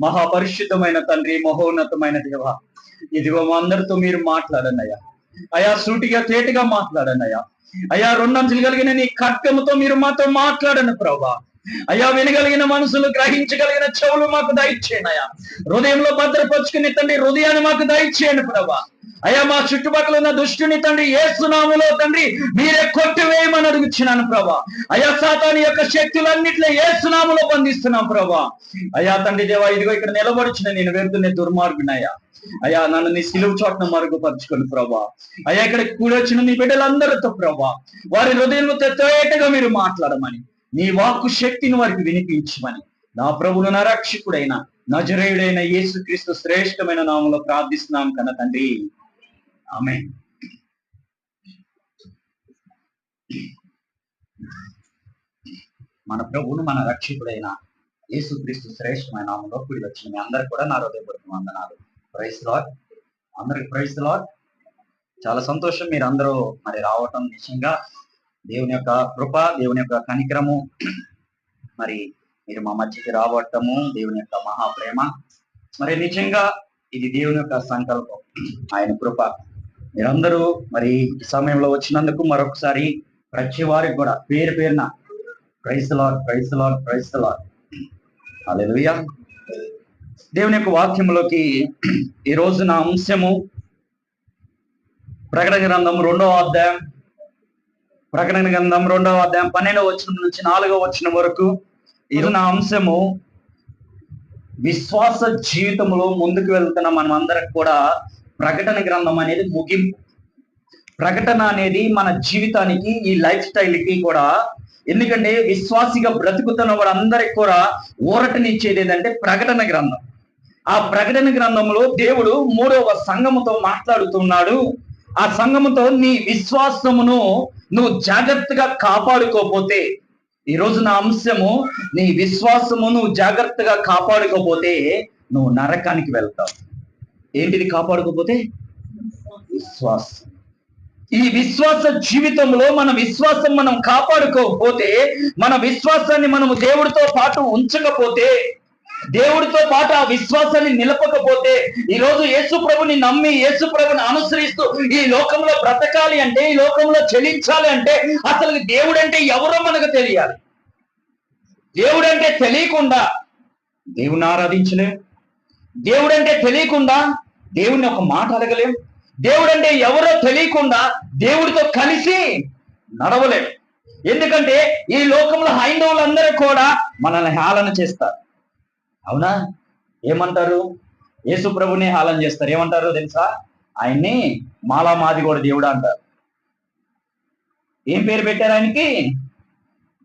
మహాపరిశుద్ధమైన తండ్రి మహోన్నతమైన దేవ. ఇదిగో మా అందరితో మీరు మాట్లాడండి అయ్యా. అయా సూటిగా తేటగా మాట్లాడండి అయ్యా. అయ్యా రెండంచులు కలిగిన నీ ఖడ్గముతో మీరు మాతో మాట్లాడండి ప్రభా. అయ్యా వినగలిగిన మనసులు గ్రహించగలిగిన చెవులు మాకు దయచేయండి అయ్యా. హృదయంలో భద్రపరుచుకుని తండ్రి హృదయాన్ని మాకు దయచేయండి ప్రభా. అయ్యా మా చుట్టుపక్కల ఉన్న దుష్టుని తండ్రి ఏసునాములో తండ్రి మీరే కొట్టివేయమని అడుగుచున్నాను ప్రభా. అయ్యా సాతాని యొక్క శక్తులన్నిట్లో ఏసునాములో బంధిస్తున్నాం ప్రభా. అయ్యా తండ్రి దేవా ఇదిగో ఇక్కడ నిలబడుచున్న నేను వెళ్తున్న దుర్మార్గునయ్యా. అయ్యా నన్ను నీ సిలువు చోట్న మరుగుపరచుకోండి ప్రభా. అయ్యా ఇక్కడ కూడొచ్చిన నీ బిడ్డలందరితో ప్రభా. వారి హృదయంలో తేటగా మీరు మాట్లాడమని. నీ వాక్కు శక్తిని వారికి వినిపించమని. నా ప్రభులు నా రక్షకుడైన నజరేయుడైన యేసుక్రీస్తు శ్రేష్టమైన నామంలో ప్రార్థిస్తున్నాం కన్న తండ్రి. ఆమె మన ప్రభువును మన రక్షకుడైన యేసుక్రీస్తు శ్రేష్టమైన నామంలో కూడి వచ్చిన మీ అందరు కూడా నా హృదయపూర్వక వందనాలు. ప్రైస్ లాడ్ అందరికి ప్రైస్ లాడ్ చాలా సంతోషం మీరు అందరూ మరి రావటం నిజంగా. దేవుని యొక్క కృప దేవుని యొక్క కనికరము. మరి మీరు మా మధ్యకి రావటము దేవుని యొక్క మహాప్రేమ. మరి నిజంగా ఇది దేవుని యొక్క సంకల్పం ఆయన కృప. మీరందరూ మరి ఈ సమయంలో వచ్చినందుకు మరొకసారి ప్రతి వారికి కూడా పేరు పేరున క్రైస్తలాడ్ క్రైస్తలాడ్ క్రైస్తలాడ్ అలెలుయా దేవుని యొక్క వాక్యంలోకి ఈ రోజు నా అంశము ప్రకటన గ్రంథం రెండవ అధ్యాయం ప్రకటన గ్రంథం రెండవ అధ్యాయం పన్నెండవ వచ్చిన నుంచి నాలుగవ వచ్చిన వరకు ఇది నా అంశము విశ్వాస జీవితంలో ముందుకు వెళ్తున్న మనం అందరికి కూడా ప్రకటన గ్రంథం అనేది ముగింపు. ప్రకటన అనేది మన జీవితానికి ఈ లైఫ్ స్టైల్కి కూడా ఎందుకంటే విశ్వాసిగా బ్రతుకుతున్న వారందరికి కూడా ఊరటనిచ్చేది ఏంటంటే ప్రకటన గ్రంథం. ఆ ప్రకటన గ్రంథంలో దేవుడు మూడవ సంఘముతో మాట్లాడుతున్నాడు. ఆ సంఘముతో నీ విశ్వాసమును నువ్వు జాగ్రత్తగా కాపాడుకోపోతే ఈ రోజు నా అంశము నీ విశ్వాసము నువ్వు జాగ్రత్తగా కాపాడుకోపోతే నువ్వు నరకానికి వెళ్తావు. ఏంటిది కాపాడుకోపోతే? విశ్వాసం. ఈ విశ్వాస జీవితంలో మన విశ్వాసం మనం కాపాడుకోకపోతే మన విశ్వాసాన్ని మనము దేవుడితో పాటు ఉంచకపోతే దేవుడితో పాటు ఆ విశ్వాసాన్ని నిలపకపోతే ఈ రోజు యేసు ప్రభుని నమ్మి యేసు ప్రభుని అనుసరిస్తూ ఈ లోకంలో బ్రతకాలి అంటే ఈ లోకంలో చెలించాలి అంటే అసలు దేవుడు అంటే ఎవరో మనకు తెలియాలి. దేవుడు అంటే తెలియకుండా దేవుని ఆరాధించలేం. దేవుడు అంటే తెలియకుండా దేవుని ఒక మాట అడగలేం. దేవుడు అంటే ఎవరో తెలియకుండా దేవుడితో కలిసి నడవలేం. ఎందుకంటే ఈ లోకంలో హైందవులందరూ కూడా మనల్ని హేళన చేస్తారు. అవునా? ఏమంటారు? యేసు ప్రభుని హాలం చేస్తారు. ఏమంటారు తెలుసా? ఆయన్ని మాలా మాది కూడా దేవుడు అంటారు. ఏం పేరు పెట్టారు ఆయనకి?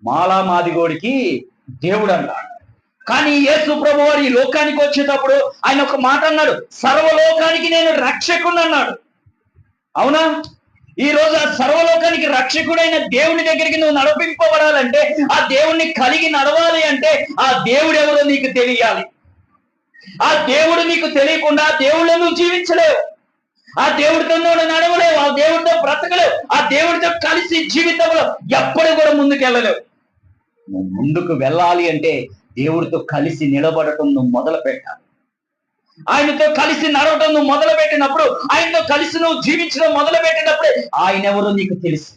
మాలా మాదిగోడికి దేవుడు అంటారు కానీ యేసు ప్రభు వారు ఈ లోకానికి వచ్చేటప్పుడు ఆయన ఒక మాట అన్నాడు. సర్వలోకానికి నేను రక్షకుడు అన్నాడు. అవునా? ఈ రోజు ఆ సర్వలోకానికి రక్షకుడైన దేవుని దగ్గరికి నువ్వు నడిపింపబడాలంటే ఆ దేవుణ్ణి కలిగి నడవాలి అంటే ఆ దేవుడు ఎవరో నీకు తెలియాలి. ఆ దేవుడు నీకు తెలియకుండా ఆ నువ్వు జీవించలేవు. ఆ దేవుడితో నువ్వు నడవలేవు ఆ దేవుడితో బ్రతకలేవు ఆ దేవుడితో కలిసి జీవితంలో ఎప్పుడు కూడా ముందుకు వెళ్ళలేవు నువ్వు ముందుకు వెళ్ళాలి అంటే దేవుడితో కలిసి నిలబడటం నువ్వు మొదలు పెట్టాలి ఆయనతో కలిసి నడవటం నువ్వు మొదలు పెట్టినప్పుడు ఆయనతో కలిసి నువ్వు జీవించడం మొదలు పెట్టినప్పుడే ఆయన ఎవరో నీకు తెలుసు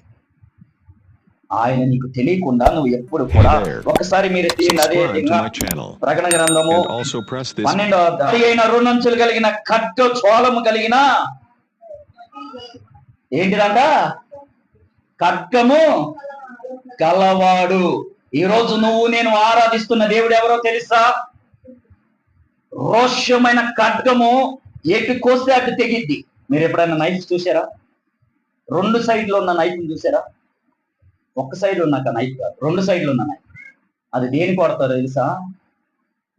ఆయన నీకు తెలియకుండా నువ్వు ఎప్పుడు కూడా. ఒకసారి మీరు అదే ప్రకటన గ్రంథము పన్నెండో. అయిన రెండంచులు కలిగిన ఖడ్గ చోళము కలిగిన ఏంటిదంట ఖడ్గము గలవాడు ఈ రోజు నువ్వు నేను ఆరాధిస్తున్న దేవుడు ఎవరో తెలుసా రోష్యమైన ఖడ్గము ఎటు కోస్తే అటు తెగిద్ది. మీరు ఎప్పుడైనా నైఫ్ చూసారా? రెండు సైడ్లో ఉన్న నైఫ్ చూసారా? ఒక్క సైడ్ ఉన్న నైఫ్ కాదు రెండు సైడ్లు ఉన్న నైఫ్. అది దేనికి వాడతారు తెలుసా?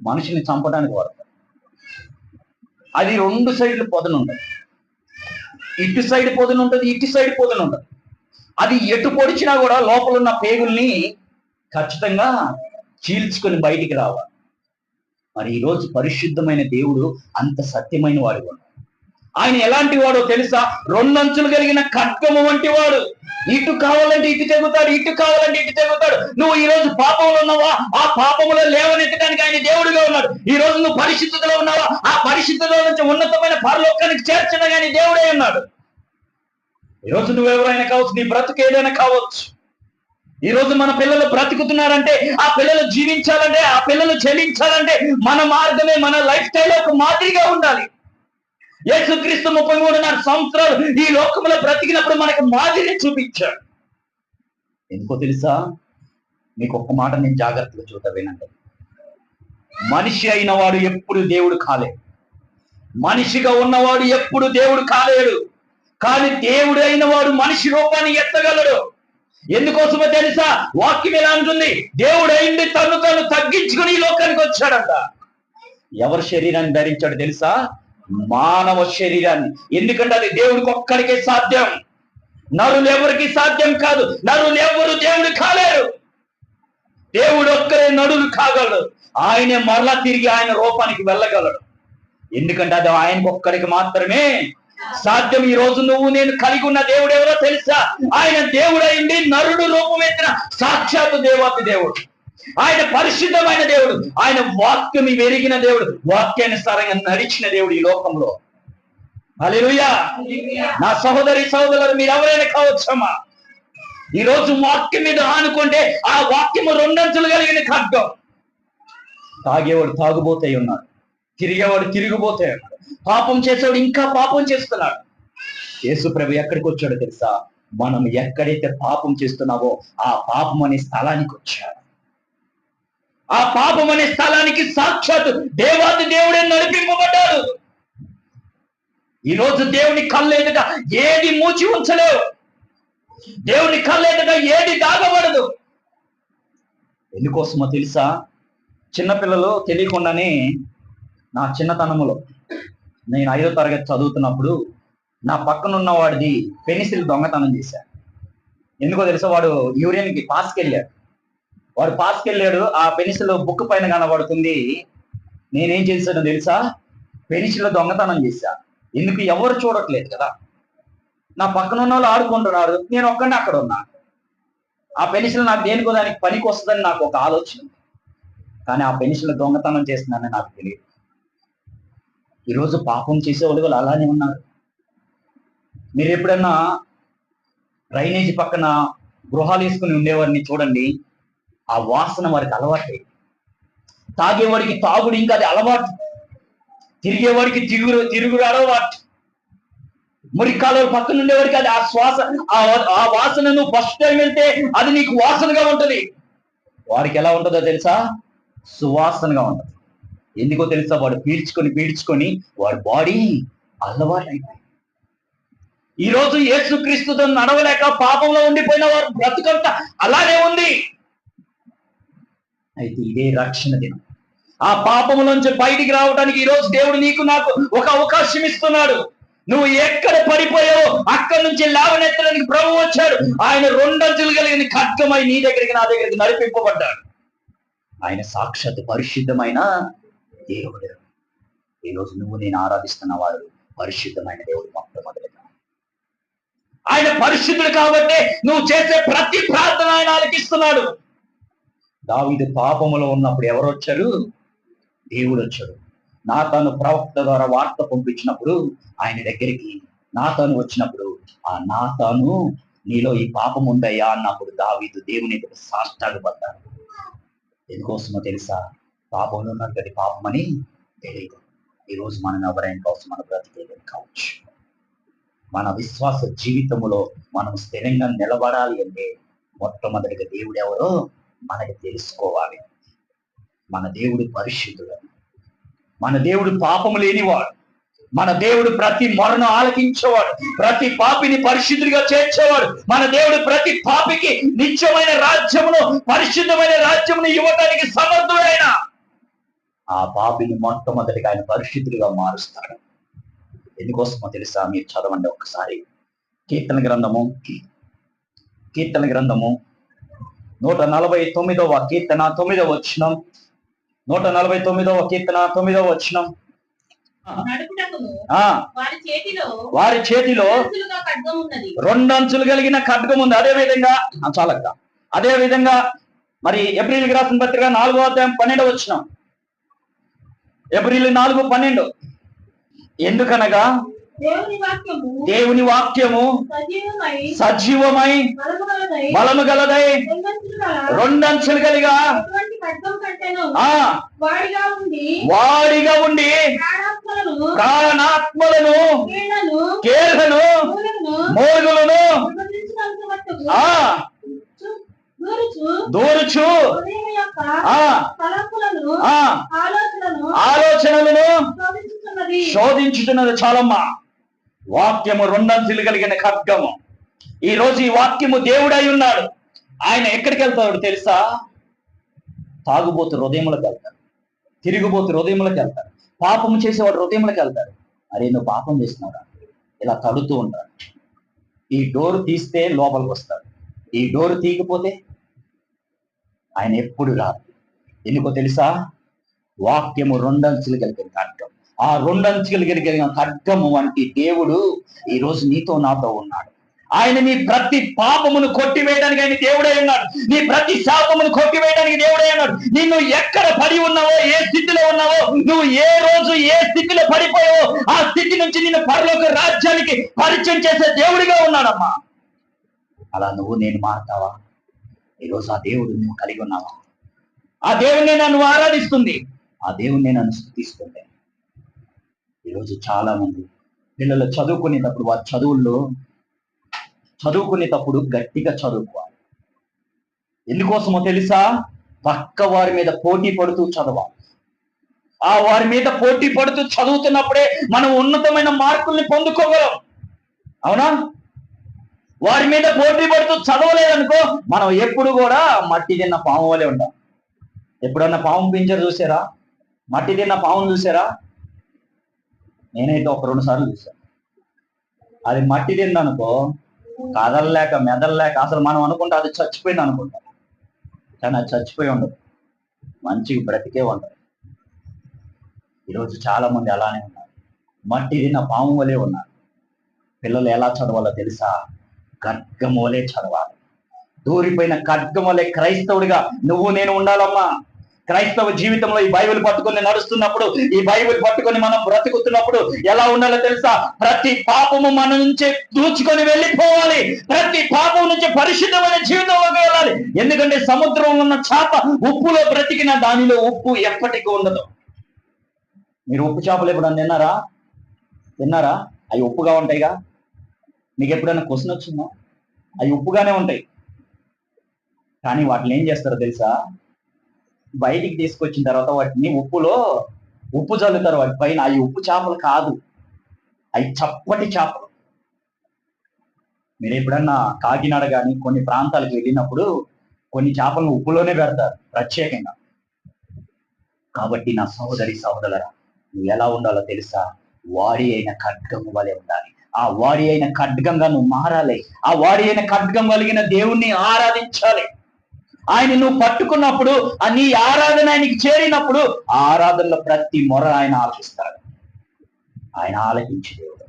మనిషిని చంపడానికి వాడతారు. అది రెండు సైడ్లు పొదను ఉంటుంది ఇటు సైడ్ పొదను ఉంటుంది ఇటు సైడ్ పొదను ఉంటుంది అది ఎటు పొడిచినా కూడా లోపల ఉన్న పేగుల్ని ఖచ్చితంగా చీల్చుకొని బయటికి రావాలి. మరి ఈరోజు పరిశుద్ధమైన దేవుడు అంత సత్యమైన వాడు ఆయన ఎలాంటి వాడో తెలుసా? రెండంచులు కలిగిన ఖడ్గము వంటి వాడు. ఇటు కావాలంటే ఇటు తెగుతాడు ఇటు కావాలంటే ఇటు తెగుతాడు నువ్వు ఈ రోజు పాపంలో ఉన్నావా? ఆ పాపంలో లేవనెత్తడానికి ఆయన దేవుడిగా ఉన్నాడు. ఈ రోజు నువ్వు పరిశుద్ధతలో ఉన్నావా? ఆ పరిశుద్ధలో నుంచి ఉన్నతమైన పరలోకానికి చేర్చిన కానీ దేవుడే ఉన్నాడు. ఈ రోజు నువ్వు ఎవరైనా కావచ్చు నీ బ్రతుకు ఏదైనా కావచ్చు. ఈ రోజు మన పిల్లలు బ్రతుకుతున్నారంటే ఆ పిల్లలు జీవించాలంటే ఆ పిల్లలు చెల్లించాలంటే మన మార్గమే మన లైఫ్ స్టైల్ ఒక మాదిరిగా ఉండాలి. యేసుక్రీస్తు ముప్పై మూడున్నర సంవత్సరాలు ఈ లోకంలో బ్రతికినప్పుడు మనకు మాదిరి చూపించాడు. ఎందుకో తెలుసా? మీకు ఒక్క మాట నేను జాగ్రత్తగా చూద్దా వినండి. మనిషి అయిన వాడు ఎప్పుడు దేవుడు కాలేడు. మనిషిగా ఉన్నవాడు ఎప్పుడు దేవుడు కాలేడు. కానీ దేవుడు అయిన వాడు మనిషి రూపాన్ని ఎత్తగలడు. ఎందుకోసమో తెలుసా? వాక్యం ఎలా అంటుంది. దేవుడు అయింది తను తను తగ్గించుకుని ఈ లోకానికి వచ్చాడంట. ఎవరి శరీరాన్ని ధరించాడు తెలుసా? మానవ శరీరాన్ని. ఎందుకంటే అది దేవుడికి ఒక్కడికే సాధ్యం. నరులు ఎవరికి సాధ్యం కాదు. నరులు ఎవరు దేవుడు కాలేరు. దేవుడు ఒక్కరే నడులు కాగలడు. ఆయనే మరలా తిరిగి ఆయన రూపానికి వెళ్ళగలడు. ఎందుకంటే అది ఆయనకు ఒక్కడికి మాత్రమే సాధ్యం ఈ రోజు నువ్వు నేను కలిగి ఉన్న దేవుడు ఎవరో తెలుసా? ఆయన దేవుడైంది నరుడు రూపమెత్తిన సాక్షాత్ దేవాతి దేవుడు. ఆయన పరిశుద్ధమైన దేవుడు. ఆయన వాక్యం వెరిగిన దేవుడు. వాక్యానుసారంగా నడిచిన దేవుడు ఈ లోకంలో. అలెలుయా నా సహోదరి సహోదరులు మీరు ఎవరైనా కావచ్చమ్మా? ఈ రోజు వాక్యం మీద ఆనుకుంటే ఆ వాక్యము రెండంచులు కలిగిన ఖడ్గం. తాగేవాడు తాగుబోతే ఉన్నాడు. తిరిగేవాడు తిరిగిపోతే ఉన్నాడు. పాపం చేసేవాడు ఇంకా పాపం చేస్తున్నాడు. యేసు ప్రభు ఎక్కడికి వచ్చాడో తెలుసా? మనం ఎక్కడైతే పాపం చేస్తున్నావో ఆ పాపం అనే స్థలానికి వచ్చాడు. ఆ పాపం అనే స్థలానికి సాక్షాత్ దేవాది దేవుడే నడిపింపబడ్డాడు. ఈ రోజు దేవుని కళ్ళు ఎదుట ఏది మూచి ఉంచలేవు. దేవుని కళ్ళు ఎదుట ఏది దాగబడదు. ఎందుకోసమో తెలుసా? చిన్నపిల్లలు తెలియకుండానే నా చిన్నతనములో నేను ఐదో తరగతి చదువుతున్నప్పుడు నా పక్కన ఉన్న వాడిది పెన్సిల్ దొంగతనం చేశాడు. ఎందుకో తెలుసా? వాడు యూరియన్కి పాస్కి వెళ్ళాడు వాడు పాస్కి వెళ్ళాడు ఆ పెన్సిల్ బుక్ పైన కనబడుతుంది. నేనేం చేశానో తెలుసా? పెన్సిల్ దొంగతనం చేశా. ఎందుకు? ఎవరు చూడట్లేదు కదా. నా పక్కన ఉన్న వాళ్ళు ఆడుకుంటున్నారు నేను ఒక్కడిని అక్కడ ఉన్నా. ఆ పెన్సిల్ నాకు దేనికో దానికి పనికి వస్తుందని నాకు ఒక ఆలోచన ఉంది. కానీ ఆ పెన్సిల్ దొంగతనం చేస్తున్నానని నాకు తెలియదు. ఈరోజు పాపం చేసేవాళ్ళు వాళ్ళు అలానే ఉన్నారు. మీరు ఎప్పుడన్నా డ్రైనేజీ పక్కన గృహాలు వేసుకుని ఉండేవారిని చూడండి ఆ వాసన వారికి అలవాటు. తాగేవాడికి తాగుడు ఇంకా అది అలవాటు. తిరిగేవాడికి తిరుగు తిరుగుడు అలవాటు. మురికాలు పక్కన ఉండేవాడికి అది ఆ శ్వాస ఆ- వాసనను ఫస్ట్ టైం వెళ్తే అది నీకు వాసనగా ఉంటుంది. వారికి ఎలా ఉంటుందో తెలుసా? సువాసనగా ఉంటుంది. ఎందుకో తెలుసా? వాడు పీల్చుకొని పీడ్చుకొని వాడి బాడీ అలవాటు అయిపోయింది ఈ రోజు యేసుక్రీస్తుతో నడవలేక పాపంలో ఉండిపోయిన వారు బ్రతుకంత అలానే ఉంది. అయితే ఇదే రక్షణ దినం. ఆ పాపములోంచి బయటికి రావడానికి ఈ రోజు దేవుడు నీకు నాకు ఒక అవకాశం ఇస్తున్నాడు. నువ్వు ఎక్కడ పడిపోయావో అక్కడి నుంచి లేవనెత్తడానికి ప్రభు వచ్చాడు. ఆయన రెండంచులు కలిగిన ఖడ్గమై నీ దగ్గరికి నా దగ్గరికి నడిపింపబడ్డాడు. ఆయన సాక్షాత్ పరిశుద్ధమైన దేవుడు ఈ రోజు నువ్వు నేను ఆరాధిస్తున్న వాడు పరిశుద్ధమైన దేవుడు మొట్టమొదటిగా. ఆయన పరిశుద్ధుడు కాబట్టి నువ్వు చేసే ప్రతి ప్రార్థన ఆయన ఆలకిస్తున్నాడు దావీదు పాపములో ఉన్నప్పుడు ఎవరు వచ్చారు? దేవుడు వచ్చాడు. నా తను ప్రవక్త ద్వారా వార్త పంపించినప్పుడు ఆయన దగ్గరికి నా తాను వచ్చినప్పుడు ఆ నా తాను నీలో ఈ పాపం ఉందయ్యా అన్నప్పుడు దావీదు దేవుని సాష్టాలు పడ్డాడు. ఎందుకోసమో తెలుసా? పాపంలో ఉన్నది పాపం అని తెలియదు. ఈ రోజు మనం ఎవరైనా కావచ్చు మన బ్రతికేదని కావచ్చు. మన విశ్వాస జీవితములో మనం స్థిరంగా నిలబడాలి అంటే మొట్టమొదటిగా దేవుడు ఎవరో మనకి తెలుసుకోవాలి. మన దేవుడు పరిశుద్ధుడు. మన దేవుడు పాపము లేనివాడు. మన దేవుడు ప్రతి మరణ ఆలకించేవాడు. ప్రతి పాపిని పరిశుద్ధుడిగా చేర్చేవాడు. మన దేవుడు ప్రతి పాపికి నిత్యమైన రాజ్యమును పరిశుద్ధమైన రాజ్యమును ఇవ్వటానికి సమర్థుడైన ఆ పాపిని మొట్టమొదటిగా ఆయన పరిశుద్ధుడిగా మారుస్తాడు ఎందుకోసమో తెలుసా? మీరు చదవండి ఒక్కసారి. కీర్తన గ్రంథము. కీర్తన గ్రంథము. నూట నలభై తొమ్మిదవ కీర్తన తొమ్మిదవ వచనం. నూట నలభై తొమ్మిదవ కీర్తన తొమ్మిదవ ఆ. వారి చేతిలో రెండు అంచులు కలిగిన ఖడ్గం ఉంది. అదే విధంగా చాలక్క. అదే విధంగా మరి ఏప్రిల్ రాసిన పత్రిక నాలుగో అధ్యాయం పన్నెండు వచ్చిన ఏప్రిల్ నాలుగు పన్నెండు. ఎందుకనగా? దేవుని వాక్యము దేవుని వాక్యము సజీవమై బలము గలదై రెండంచులు కలిగా వాడిగా ఉండి ప్రాణాత్మలను కేర్లను చు- దూరుచు ఆ ఆలోచనలను శోధించుతున్నది చాలమ్మా. వాక్యము రెండంచులు కలిగిన ఖడ్గము. ఈ రోజు ఈ వాక్యము దేవుడై ఉన్నాడు. ఆయన ఎక్కడికి వెళ్తాడు తెలుసా? తాగుబోతు హృదయములకు వెళ్తాడు. తిరిగిపోతు హృదయములకు వెళ్తాడు. పాపం చేసేవాడు హృదయములకు వెళ్తాడు. అరే నువ్వు పాపం చేస్తున్నావురా. ఇలా తడుతూ ఉంటాడు. ఈ డోర్ తీస్తే లోపలికి వస్తాడు. ఈ డోర్ తీయకపోతే ఆయన ఎప్పుడు రాదు ఎందుకో తెలుసా? వాక్యము రెండంచులు కలిగిన ఖడ్గం. ఆ రెండంచులు కలిగిన ఖడ్గము వంటి దేవుడు ఈ రోజు నీతో నాతో ఉన్నాడు. ఆయన నీ ప్రతి పాపమును కొట్టివేయడానికి ఆయన దేవుడే ఉన్నాడు. నీ ప్రతి శాపమును కొట్టివేయడానికి దేవుడే ఉన్నాడు. నిన్ను ఎక్కడ పడి ఉన్నావో ఏ స్థితిలో ఉన్నావో నువ్వు ఏ రోజు ఏ స్థితిలో పడిపోయావో ఆ స్థితి నుంచి నిన్ను పరలోక రాజ్యానికి పరిచయం చేసే దేవుడిగా ఉన్నాడమ్మా. అలా నువ్వు నేను మారుతావా? ఈరోజు ఆ దేవుడు నువ్వు కలిగి ఉన్నావా? ఆ దేవుడిని నన్ను ఆరాధిస్తుంది. ఆ దేవుని నన్ను స్థుతిస్తుంది ఈరోజు చాలా మంది పిల్లలు చదువుకునేటప్పుడు వారి చదువుల్లో చదువుకునేటప్పుడు గట్టిగా చదువుకోవాలి. ఎందుకోసమో తెలుసా? పక్క వారి మీద పోటీ పడుతూ చదవాలి. ఆ వారి మీద పోటీ పడుతూ చదువుతున్నప్పుడే మనం ఉన్నతమైన మార్కుల్ని పొందుకోగలం. అవునా? వారి మీద పోటీ పడుతూ చదవలేదనుకో మనం ఎప్పుడు కూడా మట్టి తిన్న పాము వలె ఉంటాం ఎప్పుడన్నా పాము పించర్ చూసారా? మట్టి తిన్న పాము చూసారా? నేనైతే ఒక రెండు సార్లు చూసాను అది మట్టి తిందనుకో కదలలేక మెదలలేక అసలు మనం అనుకుంటే అది చచ్చిపోయింది అనుకుంటాం. కానీ అది చచ్చిపోయి ఉండదు. మంచిగా బ్రతికే ఉండదు ఈరోజు చాలా మంది అలానే ఉన్నారు. మట్టి తిన్న పాము వలే ఉన్నారు. పిల్లలు ఎలా చదవాలో తెలుసా? ఖడ్గం వలే చదవాలి. దూరిపోయిన ఖడ్గం వలె క్రైస్తవుడిగా నువ్వు నేను ఉండాలమ్మా. క్రైస్తవ జీవితంలో ఈ బైబిల్ పట్టుకొని నడుస్తున్నప్పుడు ఈ బైబిల్ పట్టుకొని మనం బ్రతుకుతున్నప్పుడు ఎలా ఉండాలో తెలుసా? ప్రతి పాపము మన నుంచి దూచుకొని వెళ్ళిపోవాలి. ప్రతి పాపం నుంచి పరిశుద్ధమైన జీవితంలోకి వెళ్ళాలి. ఎందుకంటే సముద్రంలో ఉన్న చేప ఉప్పులో బ్రతికిన దానిలో ఉప్పు ఎప్పటికీ ఉండదు. మీరు ఉప్పు చేపలు ఎప్పుడన్నా తిన్నారా? తిన్నారా? అవి ఉప్పుగా ఉంటాయిగా? మీకు ఎప్పుడైనా క్వశ్చన్ వచ్చిందా? అవి ఉప్పుగానే ఉంటాయి. కానీ వాటిని ఏం చేస్తారో తెలుసా? బయటికి తీసుకొచ్చిన తర్వాత వాటిని ఉప్పులో ఉప్పు చల్లుతారు వాటి పైన. అవి ఉప్పు చేపలు కాదు. అవి చప్పటి చేపలు మీరు ఎప్పుడన్నా కాకినాడ కానీ కొన్ని ప్రాంతాలకు వెళ్ళినప్పుడు కొన్ని చేపలను ఉప్పులోనే పెడతారు ప్రత్యేకంగా. కాబట్టి నా సహోదరి సహోదరులరా నువ్వు ఎలా ఉండాలో తెలుసా? వాడి అయిన ఖడ్గం వలె ఉండాలి. ఆ వాడి అయిన ఖడ్గంగా నువ్వు మారాలి. ఆ వాడి అయిన ఖడ్గం కలిగిన దేవుణ్ణి ఆరాధించాలి. ఆయన నువ్వు పట్టుకున్నప్పుడు ఆ నీ ఆరాధన ఆయనకి చేరినప్పుడు ఆ ఆరాధనలో ప్రతి మొర ఆయన ఆలోచిస్తాడు ఆయన ఆలకించి దేవుడు.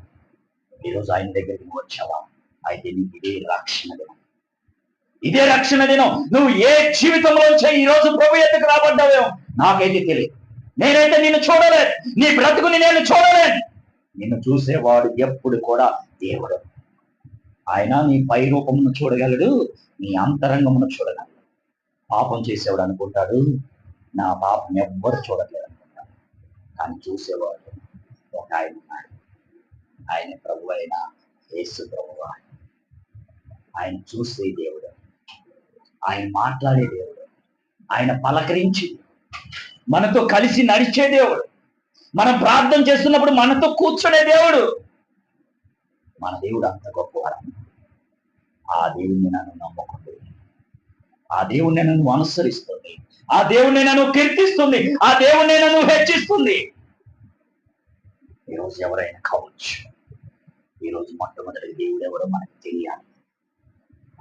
ఈరోజు ఆయన దగ్గరికి నువ్వు వచ్చావా? అయితే నీకు ఇదే రక్షణ దినం. ఇదే రక్షణ దినం. నువ్వు ఏ జీవితంలో ఈ రోజు ప్రభు ఎత్తుకు రాబడ్డావేమో? నాకైతే తెలియదు. నేనైతే నిన్ను చూడలేదు. నీ బ్రతుకుని నేను చూడలేదు. నిన్ను చూసేవాడు ఎప్పుడు కూడా దేవుడు. ఆయన నీ పై రూపమును చూడగలడు నీ అంతరంగమును చూడగలడు. పాపం చేసేవాడు అనుకుంటాడు. నా పాపం ఎవ్వరు చూడట్లేదు అనుకుంటాడు కానీ చూసేవాడు ఒక ఆయన ఉన్నాడు. ఆయన ప్రభు అయిన యేసు ప్రభు ఆయన. చూసే దేవుడు. ఆయన మాట్లాడే దేవుడు. ఆయన పలకరించి మనతో కలిసి నడిచే దేవుడు. మనం ప్రార్థన చేస్తున్నప్పుడు మనతో కూర్చునే దేవుడు. మన దేవుడు అంత గొప్పవాడు. ఆ దేవుడిని నన్ను నమ్ముకుంటుంది ఆ దేవుణ్ణి నన్ను అనుసరిస్తుంది. ఆ దేవుణ్ణి నన్ను కీర్తిస్తుంది. ఆ దేవుణ్ణి నన్ను హెచ్చిస్తుంది. ఈరోజు ఎవరైనా కావచ్చు. ఈరోజు మొట్టమొదటి దేవుడు ఎవరో మనకు తెలియాలి.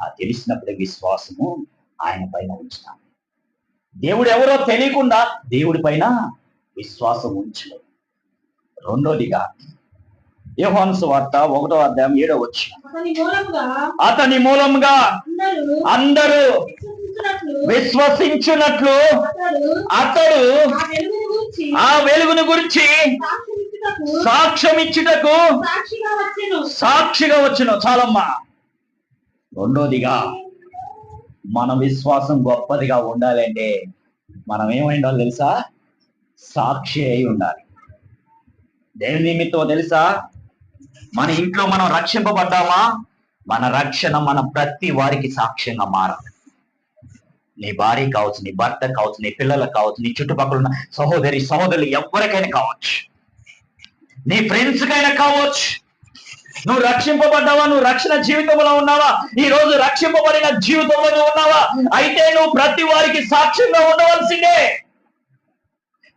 ఆ తెలిసినప్పుడే విశ్వాసము ఆయన పైన ఉంచుతాం దేవుడు ఎవరో తెలియకుండా దేవుడి పైన విశ్వాసం ఉంచలేదు రెండోదిగా యోహాను వార్త ఒకటో అధ్యాయం ఏడో వచ్చి అతని మూలంగా అందరూ విశ్వసించున్నట్లు అతడు ఆ వెలుగును గూర్చి సాక్ష్యం ఇచ్చుటకు సాక్షిగా వచ్చెను. చాలమ్మా. రెండోదిగా మన విశ్వాసం గొప్పదిగా ఉండాలంటే మనం ఏమై ఉండాలి తెలుసా? సాక్షి అయి ఉండాలి. దేని నిమిత్తం తెలుసా? మన ఇంట్లో మనం రక్షింపబడ్డామా? మన రక్షణ మన ప్రతి వారికి సాక్ష్యంగా మారాలి. నీ భార్య కావచ్చు నీ భర్త కావచ్చు నీ పిల్లలకు కావచ్చు నీ చుట్టుపక్కల ఉన్న సహోదరి సహోదరులు ఎవరికైనా కావచ్చు. నీ ఫ్రెండ్స్ కైనా కావచ్చు. నువ్వు రక్షింపబడ్డావా? నువ్వు రక్షణ జీవితంలో ఉన్నావా? ఈ రోజు రక్షింపబడిన జీవితంలో నువ్వు ఉన్నావా? అయితే నువ్వు ప్రతి వారికి సాక్ష్యంగా ఉండవలసిందే.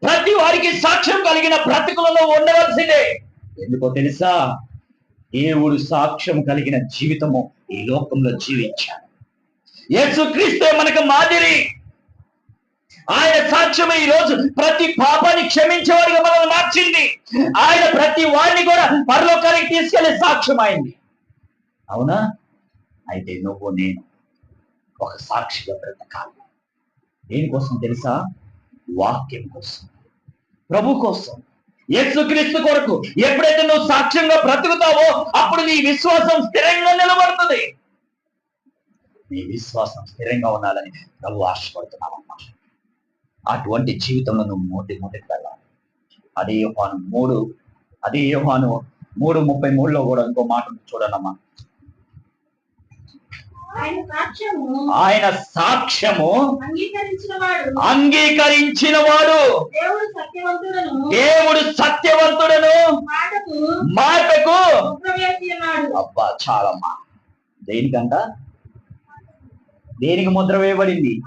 ప్రతి వారికి సాక్ష్యం కలిగిన బ్రతుకులలో ఉండవలసిందే. ఎందుకో తెలుసా? దేవుడు సాక్ష్యం కలిగిన జీవితము ఈ లోకంలో జీవించాడు. యేసుక్రీస్తే మనకు మాదిరి. ఆయన సాక్ష్యమే ఈ రోజు ప్రతి పాపాన్ని క్షమించేవాడిగా మనల్ని మార్చింది. ఆయన ప్రతి వాడిని కూడా పరలోకానికి తీసుకెళ్ళే సాక్ష్యం అయింది అవునా? అయితే నువ్వు నేను ఒక సాక్షిగా బ్రతకాలి. దేనికోసం తెలుసా? వాక్యం కోసం. ప్రభు కోసం. యేసుక్రీస్తు కొరకు ఎప్పుడైతే నువ్వు సాక్ష్యంగా బ్రతుకుతావో అప్పుడు నీ విశ్వాసం స్థిరంగా నిలబడుతుంది. నీ విశ్వాసం స్థిరంగా ఉండాలని ప్రభు ఆశపడుతున్నావమ్మా అటువంటి జీవితంలో నువ్వు ముందు ముందుకు వెళ్ళాలి. అదే యోహాను మూడు అదే యోహాను మూడు ముప్పై మూడులో కూడా ఇంకో మాట ఉంది చూడండమ్మా ఆయన సాక్ష్యము అంగీకరించిన వాడు దేవుడు సత్యవంతుడను. మాటకు మాటకు అబ్బా చాలమ్మా. దేనికంట? దేనికి ముద్ర వేయబడింది?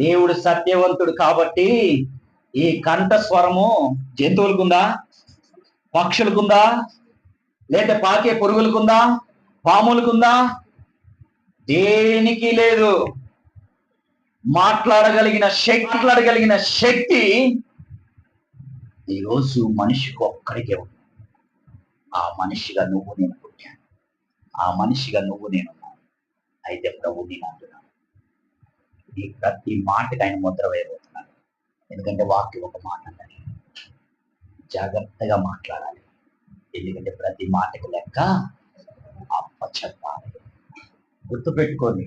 దేవుడు సత్యవంతుడు కాబట్టి ఈ కంఠ స్వరము జంతువులకుందా? పక్షులకుందా? లేదా పాకే పురుగులకుందా? పాములకుందా? దేనికి లేదు. మాట్లాడగలిగిన శక్తి మాట్లాడగలిగిన శక్తి ఈరోజు మనిషికి ఒక్కడికే ఉంది. ఆ మనిషిగా నువ్వు నేను పుట్టాను. ఆ మనిషిగా నువ్వు నేను అయితే ప్రభు నేను అంటున్నాను. ఈ ప్రతి మాటకి ఆయన ముద్ర వేయబోతున్నాను ఎందుకంటే వాక్యం ఒక మాట అంటారు జాగ్రత్తగా మాట్లాడాలి. ఎందుకంటే ప్రతి మాటకు లెక్క అప్ప చెప్పాలి గుర్తుపెట్టుకోండి.